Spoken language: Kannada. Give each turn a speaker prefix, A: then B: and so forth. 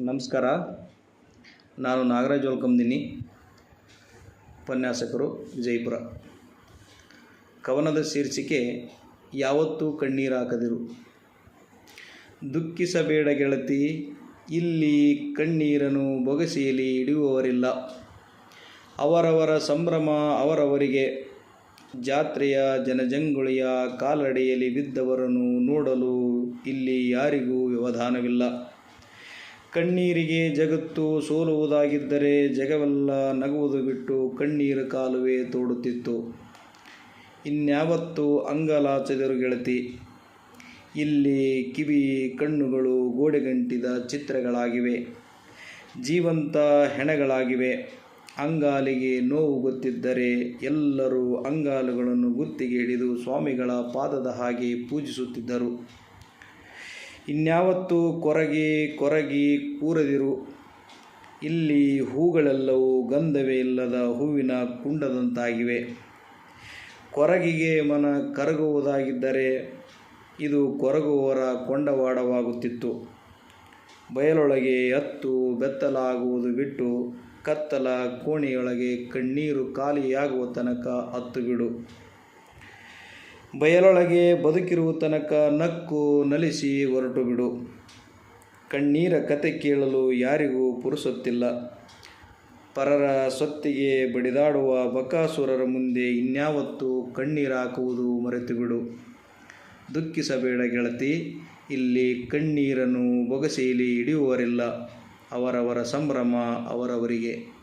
A: ನಮಸ್ಕಾರ. ನಾನು ನಾಗರಾಜ್ ಒಲ್ಕಂದಿನಿ ಉಪನ್ಯಾಸಕರು ಜೈಪುರ ಕವನದ ಶೀರ್ಷಿಕೆ, ಯಾವತ್ತೂ ಕಣ್ಣೀರು ಹಾಕದಿರು. ದುಃಖಿಸಬೇಡ ಗೆಳತಿ, ಇಲ್ಲಿ ಕಣ್ಣೀರನ್ನು ಬೊಗಸೆಯಲ್ಲಿ ಹಿಡಿಯುವವರಿಲ್ಲ. ಅವರವರ ಸಂಭ್ರಮ ಅವರವರಿಗೆ, ಜಾತ್ರೆಯ ಜನಜಂಗುಳಿಯ ಕಾಲಡಿಯಲ್ಲಿ ಬಿದ್ದವರನ್ನು ನೋಡಲು ಇಲ್ಲಿ ಯಾರಿಗೂ ವ್ಯವಧಾನವಿಲ್ಲ. ಕಣ್ಣೀರಿಗೆ ಜಗತ್ತು ಸೋಲುವುದಾಗಿದ್ದರೆ ಜಗವೆಲ್ಲ ನಗುವುದು ಬಿಟ್ಟು ಕಣ್ಣೀರು ಕಾಲುವೆ ತೋಡುತ್ತಿತ್ತು. ಇನ್ಯಾವತ್ತು ಅಂಗಲಾಚದರು ಗೆಳತಿ. ಇಲ್ಲಿ ಕಿವಿ ಕಣ್ಣುಗಳು ಗೋಡೆಗಂಟಿದ ಚಿತ್ರಗಳಾಗಿವೆ. ಜೀವಂತ ಹೆಣಗಳಾಗಿವೆ. ಅಂಗಾಲಿಗೆ ನೋವು ಗೊತ್ತಿದ್ದರೆ ಎಲ್ಲರೂ ಅಂಗಾಲುಗಳನ್ನು ಗುತ್ತಿಗೆ ಹಿಡಿದು ಸ್ವಾಮಿಗಳ ಪಾದದ ಹಾಗೆ ಪೂಜಿಸುತ್ತಿದ್ದರು. ಇನ್ಯಾವತ್ತು ಕೊರಗಿ ಕೊರಗಿ ಕೂರದಿರು. ಇಲ್ಲಿ ಹೂಗಳೆಲ್ಲವೂ ಗಂಧವೇ ಇಲ್ಲದ ಹೂವಿನ ಕುಂಡದಂತಾಗಿವೆ. ಕೊರಗಿಗೆ ಮನ ಕರಗುವುದಾಗಿದ್ದರೆ ಇದು ಕೊರಗುವವರ ಕೊಂಡವಾಡವಾಗುತ್ತಿತ್ತು. ಬಯಲೊಳಗೆ ಹತ್ತು ಬೆತ್ತಲಾಗುವುದು ಬಿಟ್ಟು ಕತ್ತಲ ಕೋಣೆಯೊಳಗೆ ಕಣ್ಣೀರು ಖಾಲಿಯಾಗುವ ತನಕ ಹತ್ತು ಬಿಡು. ಬಯಲೊಳಗೆ ಬದುಕಿರುವ ತನಕ ನಕ್ಕು ನಲಿಸಿ ಹೊರಟು ಬಿಡು. ಕಣ್ಣೀರ ಕತೆ ಕೇಳಲು ಯಾರಿಗೂ ಪುರುಸೊತ್ತಿಲ್ಲ. ಪರರ ಸೊತ್ತಿಗೆ ಬಡಿದಾಡುವ ಬಕಾಸುರರ ಮುಂದೆ ಇನ್ಯಾವತ್ತು ಕಣ್ಣೀರು ಹಾಕುವುದು ಮರೆತು ಬಿಡು. ದುಃಖಿಸಬೇಡ ಗೆಳತಿ, ಇಲ್ಲಿ ಕಣ್ಣೀರನ್ನು ಬೊಗಸೆಯಲ್ಲಿ ಹಿಡಿಯುವರಿಲ್ಲ ಅವರವರ ಸಂಭ್ರಮ ಅವರವರಿಗೆ.